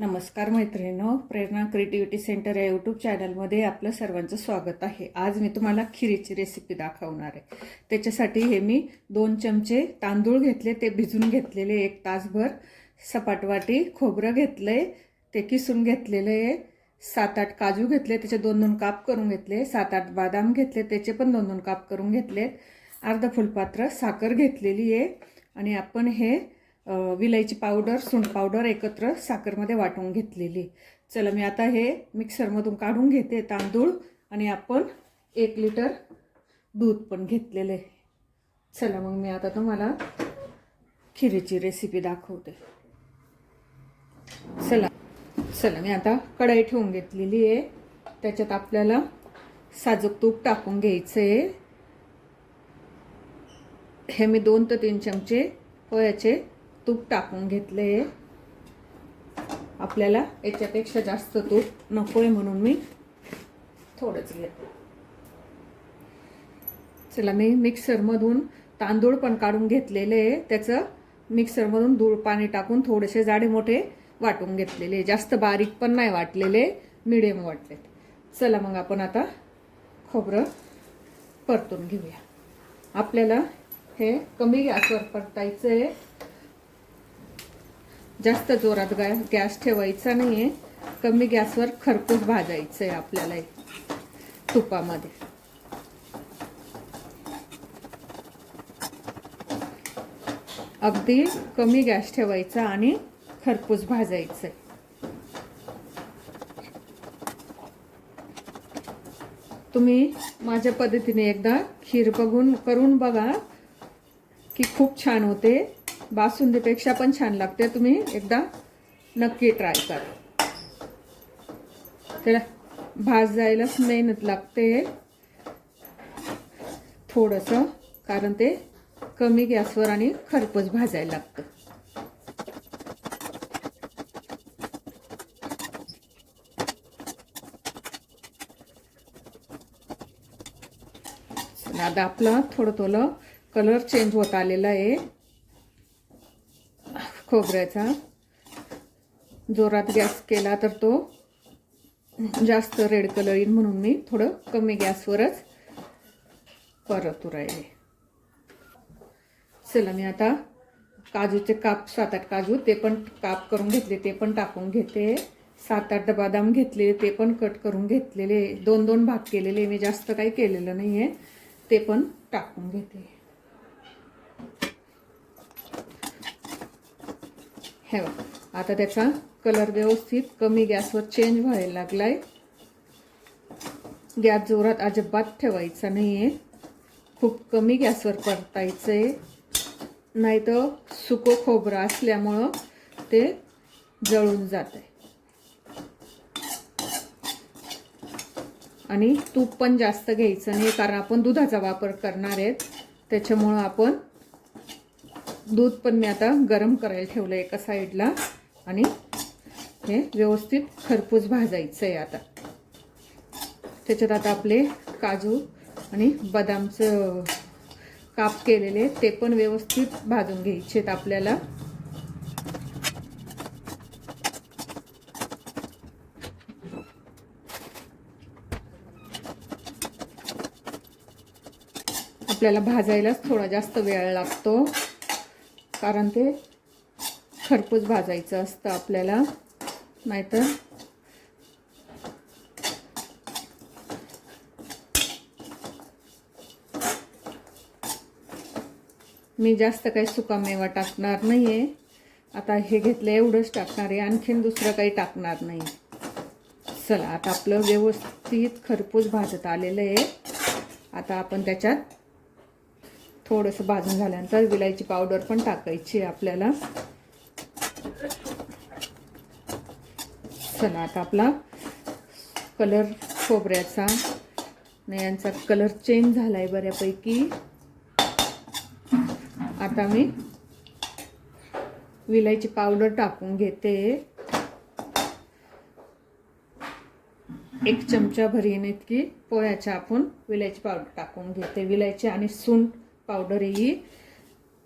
नमस्कार मैत्रिणींनो Prerana creativity centre या यूट्यूब चॅनलमध्ये आपलं सर्वांचं स्वागत आहे. आज मी तुम्हाला खिरीची रेसिपी दाखवणार आहे. त्याच्यासाठी हे मी दोन चमचे तांदूळ घेतले ते भिजून घेतलेले एक तासभर. सपाटवाटी खोबरं घेतलं आहे ते किसून घेतलेलं आहे. सात आठ काजू घेतले त्याचे दोन दोन काप करून घेतले. सात आठ बदाम घेतले त्याचे पण दोन दोन काप करून घेतले अर्ध फुलपात्र साखर घेतलेली आहे. आणि आपण हे विलायची पावडर सुंड पावडर एकत्र साखरमध्ये वाटून घेतलेली. चला मी आता हे मिक्सरमधून काढून घेते तांदूळ आणि आपण एक लिटर दूध पण घेतलेलं. आहे चला मग मी आता तुम्हाला खिरीची रेसिपी दाखवते. चला चला मी आता कढाई ठेवून घेतलेली आहे. त्याच्यात आपल्याला साजूक तूप टाकून घ्यायचं आहे हे मी दोन ते तीन चमचे पोह्याचे तूप टाकून घेतले. आपल्याला याच्यापेक्षा जास्त तूप नको आहे म्हणून मी थोडंच घेते चला मी मिक्सरमधून तांदूळ पण काढून घेतलेले. आहे त्याचं मिक्सरमधून दूळ पाणी टाकून थोडेसे जाडे मोठे वाटून घेतलेले. जास्त बारीक पण नाही वाटलेले मिडियम वाटलेत. चला मग आपण आता खोबरं परतून घेऊया. आपल्याला हे कमी गॅसवर परतायचं आहे जास्त जोरात गा गॅस ठेवायचा नाही आहे कमी गॅसवर खरपूस भाजायचं आहे आपल्याला तुपामध्ये. अगदी कमी गॅस ठेवायचा आणि खरपूस भाजायचं आहे तुम्ही माझ्या पद्धतीने एकदा खीर बघून करून बघा की खूप छान होते. बासुंदीपेक्षा पण छान लागते. तुम्ही एकदा नक्की ट्राय करा. त्याला भाज जायलाच मेहनत लागते. थोडंसं कारण ते कमी गॅसवर आणि खरपूस भाजायला लागतं. आता आपला थोडं थोडं कलर चेंज होत आलेला आहे. खोबऱ्याचा. जोरात गॅस केला तर तो जास्त रेड कलर येईल म्हणून मी थोडं कमी गॅसवरच परतू राहिले. चला मी आता काजूचे काप सात आठ काजू ते पण काप करून घेतले ते पण टाकून घेते. सात आठ बदाम घेतलेले ते पण कट करून घेतलेले. दोन दोन भाग केलेले मी जास्त काही केलेलं नाही आहे ते पण टाकून घेते. हे बघा आता त्याचा कलर व्यवस्थित कमी गॅसवर चेंज व्हायला लागलाय. गॅस जोरात अजिबात ठेवायचा नाही आहे खूप कमी गॅसवर परतायचं आहे नाही तर सुको खोबरं असल्यामुळं ते जळून जात आहे आणि तूप पण जास्त घ्यायचं नाही कारण आपण दुधाचा वापर करणार आहेत. त्याच्यामुळं आपण दूध पण मी आता गरम करायला ठेवलं एका साईडला. आणि हे व्यवस्थित खरपूस भाजायचं आहे आता. त्याच्यात आता आपले काजू आणि बदामचं काप केलेले ते पण व्यवस्थित भाजून घ्यायचे आपल्याला. आपल्याला भाजायलाच थोडा जास्त वेळ लागतो. कारण ते खरपूस भाजायचं असतं आपल्याला. नाहीतर मी जास्त काही सुकामेवा टाकणार नाही आहे आता हे घेतलं एवढंच टाकणार आहे. आणखीन दुसरं काही टाकणार नाही. चला आता आपलं व्यवस्थित खरपूस भाजत आलेलं आहे. आता आपण त्याच्यात थोडंसं भाजून झाल्यानंतर विलायची पावडर पण टाकायची आहे आपल्याला. चला आता आपला कलर खोबऱ्याचा यांचा कलर चेंज झाला आहे बऱ्यापैकी. आता मी विलायची पावडर टाकून घेते. एक चमचा भरीन इतकी पोह्याच्या आपण विलायची पावडर टाकून घेते. विलायची आणि सुंठ पावडर ही.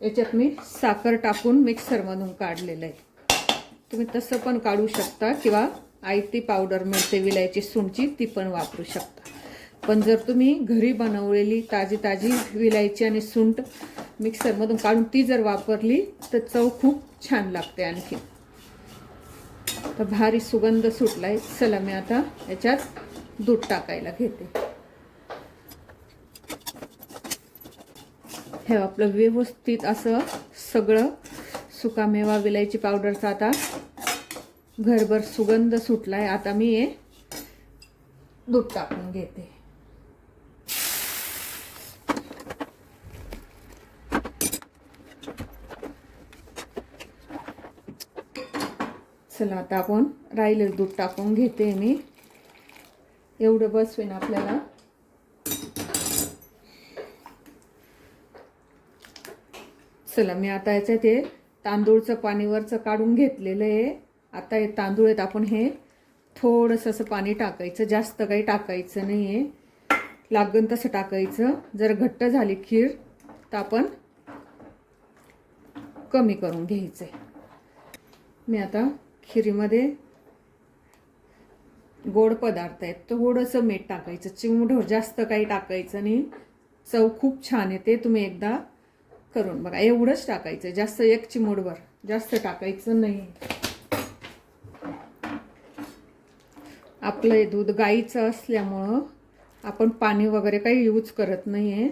याच्यात मी साखर टाकून मिक्सरमधून काढलेलं आहे. तुम्ही तसं पण काढू शकता किंवा आयती पावडर मिळते विलायची सुंची ती पण वापरू शकता. पण जर तुम्ही घरी बनवलेली ताजी ताजी विलायची आणि सुंट मिक्सरमधून काढून ती जर वापरली तर चव खूप छान लागते आणखी तर भारी सुगंध सुटला आहे चला मी आता याच्यात दूध टाकायला घेते. हे आपलं व्यवस्थित असं सगळं सुकामेवा विलायची पावडरचा आता घरभर सुगंध सुटला आहे आता मी हे दूध टाकून घेते. चला आता आपण राहिलेलं दूध टाकून घेते मी. एवढं बसवेन आपल्याला. चला मी आता याच्यात ते तांदूळचं पाणीवरचं काढून घेतलेलं आहे. आता हे तांदूळ आहेत आपण हे थोडंसं असं पाणी टाकायचं जास्त काही टाकायचं नाही आहे. लागन तसं टाकायचं. जर घट्ट झाली खीर तर आपण कमी करून घ्यायचं आहे मी आता खिरीमध्ये गोड पदार्थ आहेत थोडंसं मीठ टाकायचं. चिमूटभर जास्त काही टाकायचं नाही. चव खूप छान येते. तुम्ही एकदा करून बघा एवढंच टाकायचं जास्त एक चिमूटभर जास्त टाकायचं नाही. आपलं दूध गाईचं असल्यामुळं आपण पाणी वगैरे काही यूज करत नाही आहे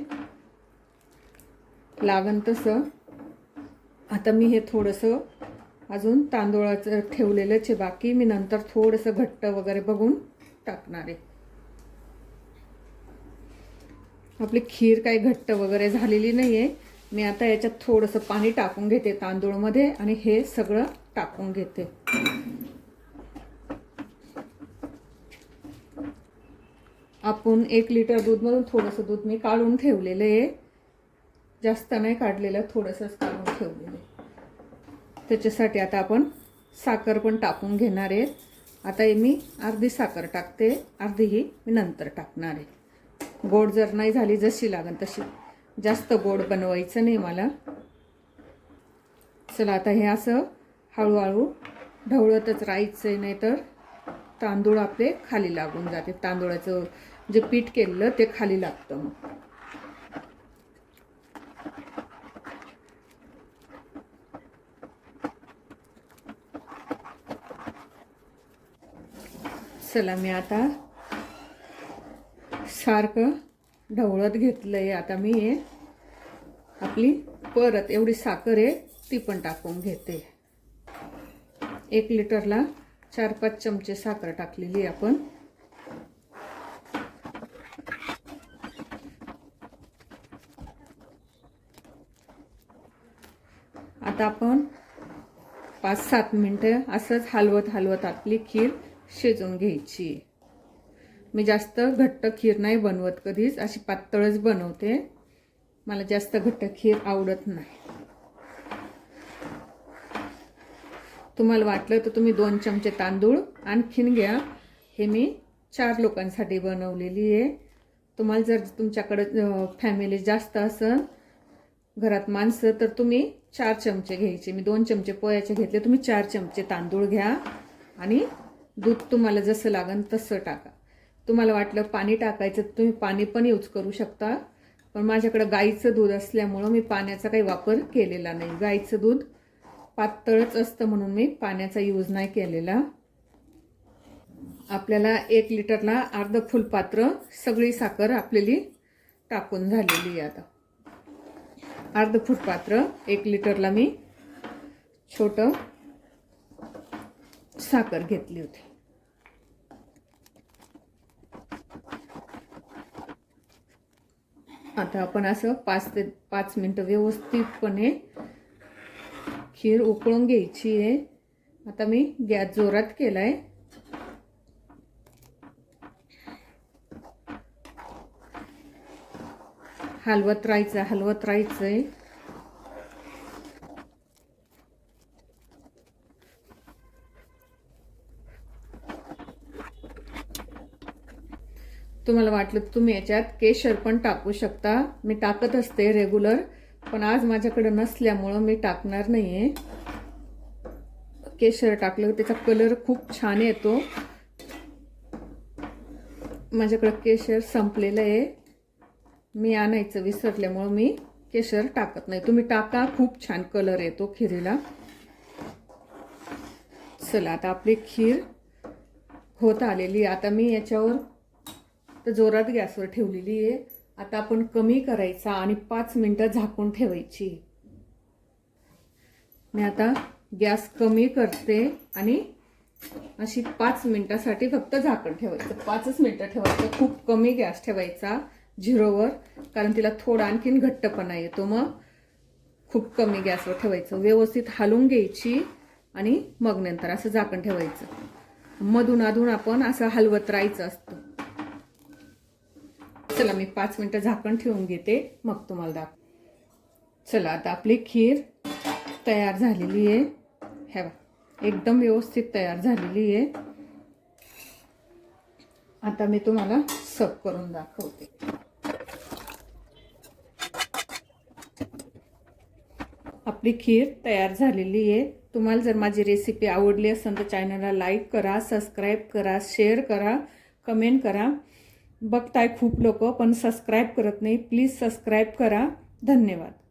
लागन तसं. आता मी हे थोडंसं अजून तांदूळाचं ठेवलेलंच आहे बाकी. मी नंतर थोडंसं घट्ट वगैरे बघून टाकणार आहे. आपली खीर काही घट्ट वगैरे झालेली नाही आहे मी आता याच्यात थोडंसं पाणी टाकून घेते तांदूळमध्ये आणि हे सगळं टाकून घेते. आपण एक लिटर दूधमधून थोडंसं दूध मी काढून ठेवलेलं आहे. जास्त नाही काढलेलं थोडंसंच काढून ठेवलेलं आहे. त्याच्यासाठी आता आपण साखर पण टाकून घेणार आहे. आता मी अर्धी साखर टाकते अर्धी ही मी नंतर टाकणार आहे. गोड जर नाही झाली जशी लागेल तशी. जास्त गोड बनवायचं नाही मला. चला आता हे असं हळूहळू ढवळतच राहायचं आहे नाही तर तांदूळ आपले खाली लागून जाते. तांदूळाचं जे पीठ केलेलं ते खाली लागतं मग. चला मी आता सारखं ढवळत घेतलं आहे आता मी हे आपली परत एवढी साखर आहे ती पण टाकून घेते. एक लिटरला चार पाच चमचे साखर टाकलेली आपण. आता आपण पाच सात मिनटं असंच हलवत हलवत आपली खीर शिजवून घ्यायची. मी जास्त घट्ट खीर नाही बनवत कधीच. अशी पातळच बनवते. मला जास्त घट्ट खीर आवडत नाही. तुम्हाला वाटलं तर तुम्ही दोन चमचे तांदूळ आणखीन घ्या. हे मी चार लोकांसाठी बनवलेली आहे. तुम्हाला जर तुमच्याकडं फॅमिली जास्त असेल घरात माणसं तर तुम्ही चार चमचे घ्यायचे. मी दोन चमचे पोह्याचे घेतले. तुम्ही चार चमचे तांदूळ घ्या आणि दूध तुम्हाला जसं लागेल तसं टाका. तुम्हाला वाटलं पाणी टाकायचं तुम्ही पाणी पण यूज करू शकता. पण माझ्याकडं गाईचं दूध असल्यामुळं मी पाण्याचा काही वापर केलेला नाही. गाईचं दूध पातळच असतं म्हणून मी पाण्याचा यूज नाही केलेला. आपल्याला एक लिटरला अर्ध फुलपात्र सगळी साखर आपल्याली टाकून झालेली आहे आता. अर्ध फुटपात्र एक लिटरला मी छोटं साखर घेतली होती. आता आपण असं पाच ते पाच मिनटं व्यवस्थितपणे खीर उकळून घ्यायची आहे. आता मी गॅस जोरात केला आहे हलवत राहायचं हलवत राहायचं आहे तुम्हाला वाटलं तर तुम्ही याच्यात केशर पण टाकू शकता. मी टाकत असते रेग्युलर पण आज माझ्याकडे नसल्यामुळं मी टाकणार नाही आहे केशर टाकलं त्याचा कलर खूप छान येतो. माझ्याकडं केशर संपलेलं आहे. मी आणायचं विसरल्यामुळं मी केशर टाकत नाही. तुम्ही टाका खूप छान कलर येतो खिरीला. चला आता आपली खीर होत आलेली आता मी याच्यावर तर जोरात गॅसवर ठेवलेली आहे. आता आपण कमी करायचा आणि पाच मिनटं झाकून ठेवायची. मी आता गॅस कमी करते आणि अशी पाच मिनिटासाठी फक्त झाकण ठेवायचं. पाचच मिनटं ठेवायचं. खूप कमी गॅस ठेवायचा झिरोवर कारण तिला थोडा आणखीन घट्टपणा येतो मग. खूप कमी गॅसवर ठेवायचं. व्यवस्थित हालवून घ्यायची आणि मग नंतर असं झाकण ठेवायचं. मधून अधून आपण असं हलवत राहायचं असतं. चला मी पाच मिनटं झाकण ठेवून घेते. मग तुम्हाला दाख चला आता आपली खीर तयार झालेली आहे. ह्या एकदम व्यवस्थित तयार झालेली आहे. आता मी तुम्हाला सर्व करून दाखवते. आपली खीर तयार झालेली आहे. तुम्हाला जर माझी रेसिपी आवडली असेल तर चॅनलला लाईक करा सबस्क्राईब करा शेअर करा कमेंट करा. बघताय खूप लोक पण सबस्क्राईब करत नाही. प्लीज सबस्क्राईब करा. धन्यवाद.